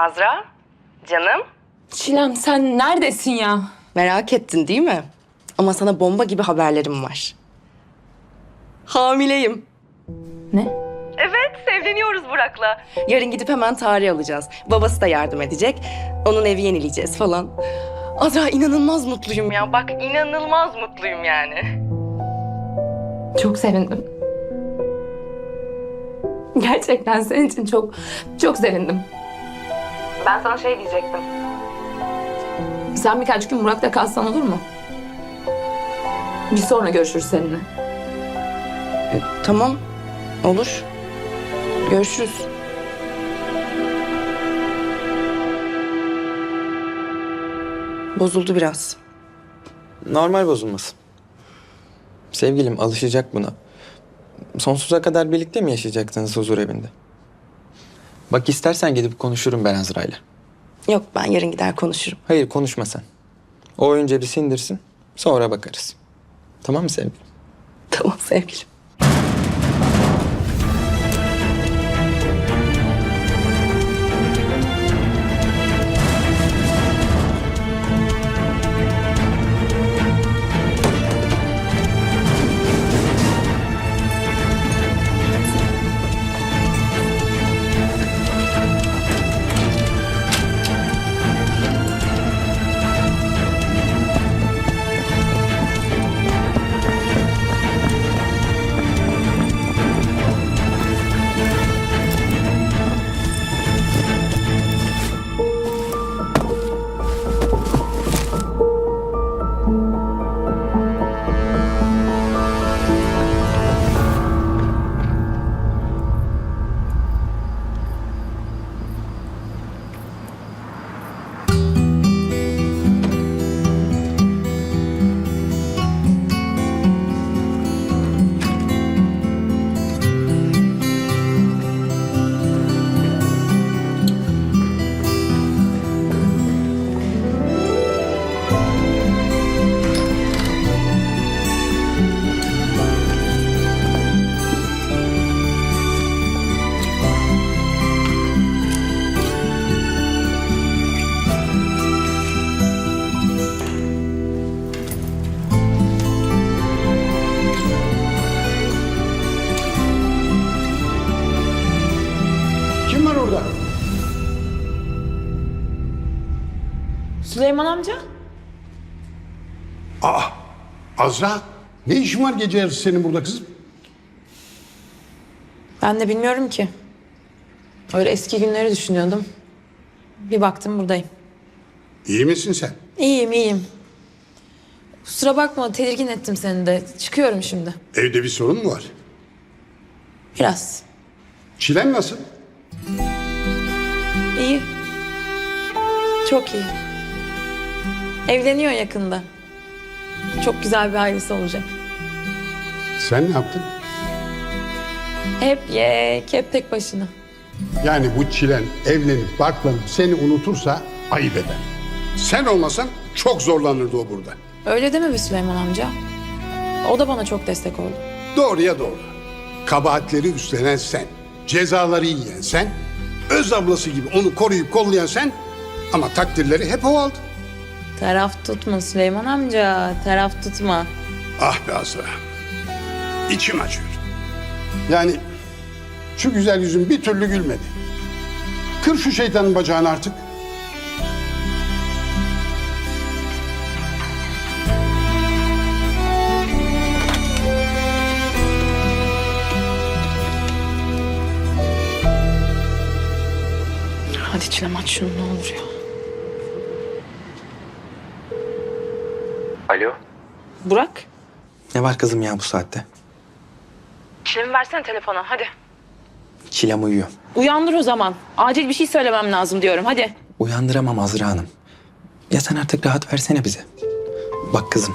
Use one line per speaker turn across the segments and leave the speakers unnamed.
Azra, canım.
Çilem sen neredesin ya?
Merak ettin değil mi? Ama sana bomba gibi haberlerim var. Hamileyim.
Ne?
Evet, evleniyoruz Burak'la. Yarın gidip hemen tarih alacağız. Babası da yardım edecek. Onun evi yenileyeceğiz falan. Azra inanılmaz mutluyum ya. Bak inanılmaz mutluyum yani.
Çok sevindim. Gerçekten senin için çok çok sevindim. Ben sana şey diyecektim. Sen birkaç gün Burak'ta kalsan olur mu? Bir sonra görüşürüz seninle.
E, tamam, olur. Görüşürüz. Bozuldu biraz.
Normal bozulması. Sevgilim alışacak buna. Sonsuza kadar birlikte mi yaşayacaksınız huzur evinde? Bak istersen gidip konuşurum ben Azra'yla.
Yok ben yarın gider konuşurum.
Hayır konuşma sen. O önce bir sindirsin. Sonra bakarız. Tamam mı sevgilim?
Tamam sevgilim.
Süleyman amca?
Azra. Ne işin var gece yarısı senin burada kızım?
Ben de bilmiyorum ki. Öyle eski günleri düşünüyordum. Bir baktım buradayım.
İyi misin sen?
İyiyim iyiyim. Kusura bakma tedirgin ettim seni de. Çıkıyorum şimdi.
Evde bir sorun mu var?
Biraz.
Çilen nasıl?
İyi. Çok iyi. Evleniyor yakında. Çok güzel bir ailesi olacak.
Sen ne yaptın?
Hep yek, hep tek başına.
Yani bu çilen evlenip barklanıp seni unutursa ayıp eder. Sen olmasan çok zorlanırdı o burada.
Öyle deme be Süleyman amca. O da bana çok destek oldu.
Doğruya doğru. Kabahatleri üstlenen sen. Cezaları yiyen sen. Öz ablası gibi onu koruyup kollayan sen. Ama takdirleri hep o aldı.
Taraf tutma Süleyman amca, taraf tutma.
Ah be Azra. İçim acıyor. Yani şu güzel yüzün bir türlü gülmedi. Kır şu şeytanın bacağını artık.
Hadi Çilem aç şunu ne olur ya.
Alo.
Burak.
Ne var kızım ya bu saatte?
Çilem'i versene telefona hadi.
Çilem uyuyor.
Uyandır o zaman. Acil bir şey söylemem lazım diyorum hadi.
Uyandıramam Azra Hanım. Ya sen artık rahat versene bize. Bak kızım.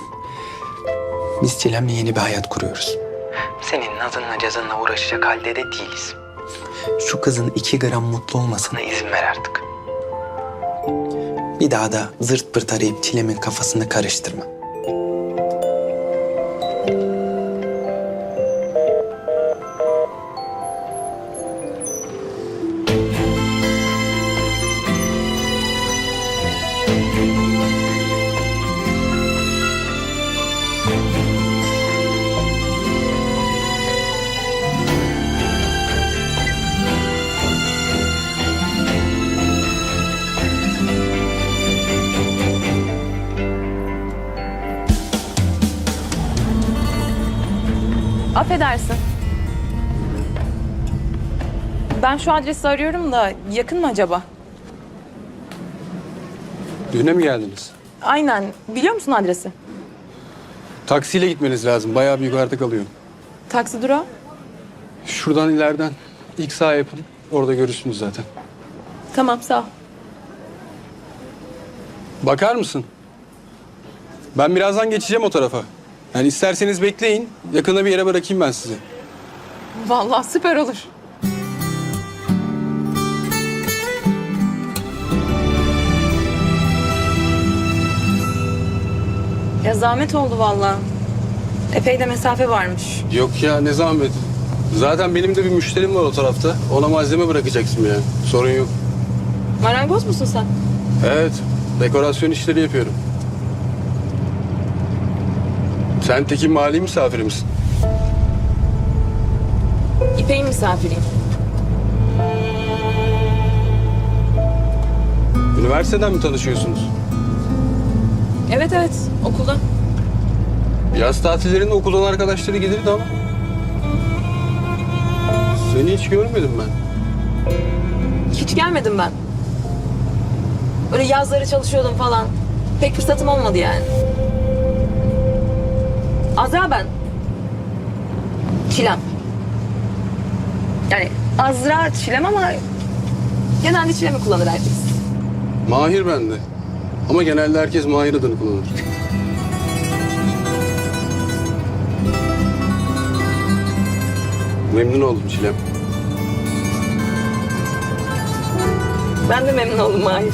Biz Çilem'le yeni bir hayat kuruyoruz. Senin nazınla cazınla uğraşacak halde de değiliz. Şu kızın iki gram mutlu olmasına izin ver artık. Bir daha da zırt pırt arayıp Çilem'in kafasını karıştırma.
Affedersin. Ben şu adresi arıyorum da yakın mı acaba?
Düğüne mi geldiniz?
Aynen. Biliyor musun adresi?
Taksiyle gitmeniz lazım. Bayağı bir yukarıda kalıyor.
Taksi durağı.
Şuradan ileriden ilk sağ yapın. Orada görürsünüz zaten.
Tamam sağ ol.
Bakar mısın? Ben birazdan geçeceğim o tarafa. Yani isterseniz bekleyin. Yakında bir yere bırakayım ben sizi.
Vallahi süper olur. Ya zahmet oldu vallahi. Epey de mesafe varmış.
Yok ya ne zahmet. Zaten benim de bir müşterim var o tarafta. Ona malzeme bırakacaksın yani. Sorun yok.
Marangoz musun sen?
Evet. Dekorasyon işleri yapıyorum. Sen Tekin mali misafiri misin?
İpek'in misafiriyim.
Üniversiteden mi tanışıyorsunuz?
Evet evet okulda.
Yaz tatillerinde okuldan arkadaşları gelirdi ama. Seni hiç görmedim ben.
Hiç gelmedim ben. Böyle yazları çalışıyordum falan. Pek fırsatım olmadı yani. Azra ben. Çilem. Yani Azra Çilem ama genelde Çilem'i kullanır herkes.
Mahir bende. Ama genelde herkes Mahir adını kullanır. Memnun oldum Çilem.
Ben de memnun oldum Mahir.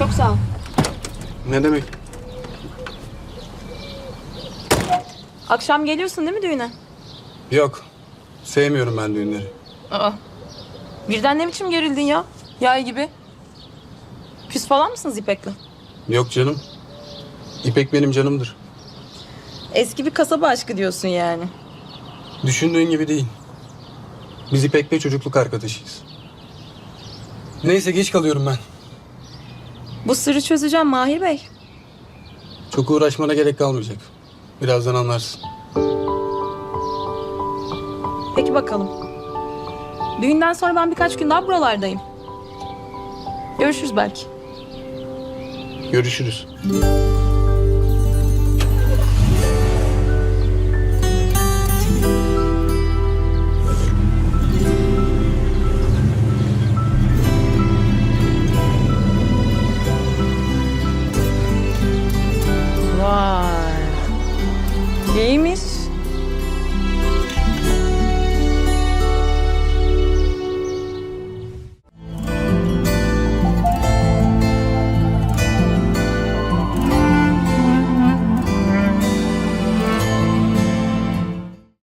Çok sağ ol.
Ne demek?
Akşam geliyorsun değil mi düğüne?
Yok. Sevmiyorum ben düğünleri.
Aa. Birden ne biçim gerildin ya? Yay gibi. Küs falan mısınız İpek'le?
Yok canım. İpek benim canımdır.
Eski bir kasaba aşkı diyorsun yani.
Düşündüğün gibi değil. Biz İpek'le çocukluk arkadaşıyız. Neyse geç kalıyorum ben.
Bu sırrı çözeceğim Mahir Bey.
Çok uğraşmana gerek kalmayacak. Birazdan anlarsın.
Peki bakalım. Düğünden sonra ben birkaç gün daha buralardayım. Görüşürüz belki.
Görüşürüz.